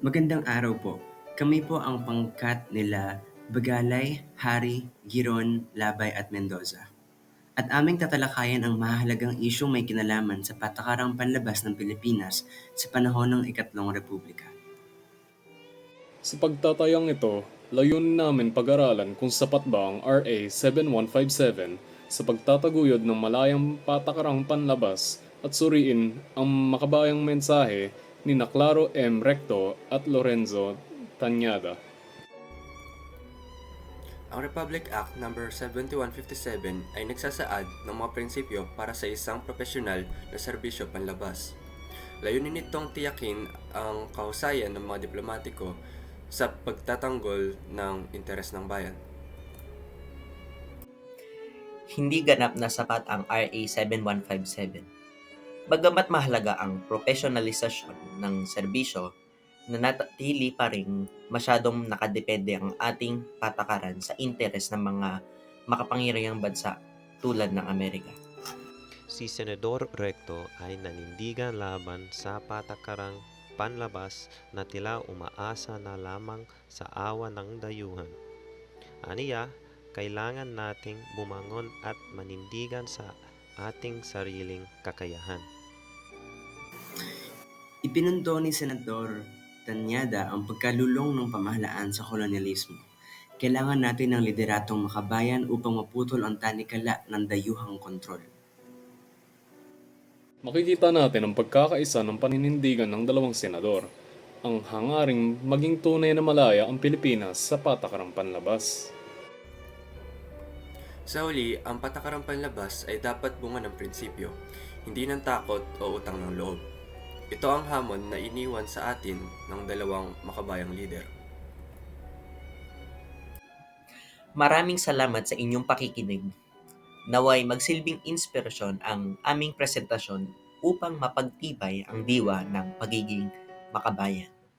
Magandang araw po. Kami po ang pangkat nila Bagalay, Hari, Giron, Labay at Mendoza. At aming tatalakayan ang mahalagang isyong may kinalaman sa patakarang panlabas ng Pilipinas sa panahon ng Ikatlong Republika. Sa pagtatayang ito, layunin namin pag-aralan kung sapat ba ang RA 7157 sa pagtataguyod ng malayang patakarang panlabas at suriin ang makabayang mensahe ni Claro M. Recto at Lorenzo Tanyada. Ang Republic Act No. 7157 ay nagsasaad ng mga prinsipyo para sa isang profesional na serbisyo panlabas. Layunin nitong tiyakin ang kahusayan ng mga diplomatiko sa pagtatanggol ng interes ng bayan. hindi ganap na sapat ang RA 7157. Bagamat mahalaga ang professionalisasyon ng serbisyo, nanatili pa rin masyadong nakadepende ang ating patakaran sa interes ng mga makapangyarihang bansa tulad ng Amerika. Si Senador Recto ay nanindigan laban sa patakarang panlabas na tila umaasa na lamang sa awa ng dayuhan. Aniya, kailangan nating bumangon at manindigan sa ating sariling kakayahan. Ipinundo ni Senador Tanyada ang pagkalulong ng pamahalaan sa kolonyalismo. Kailangan natin ng lideratong makabayan upang maputol ang tanikala ng dayuhang kontrol. Makikita natin ang pagkakaisa ng paninindigan ng dalawang senador, ang hangaring maging tunay na malaya ang Pilipinas sa patakarang panlabas. Sa huli, ang patakarang panlabas ay dapat bunga ng prinsipyo, hindi ng takot o utang ng loob. Ito ang hamon na iniwan sa atin ng dalawang makabayang lider. Maraming salamat sa inyong pakikinig. Naway magsilbing inspirasyon ang aming presentasyon upang mapagtibay ang diwa ng pagiging makabayan.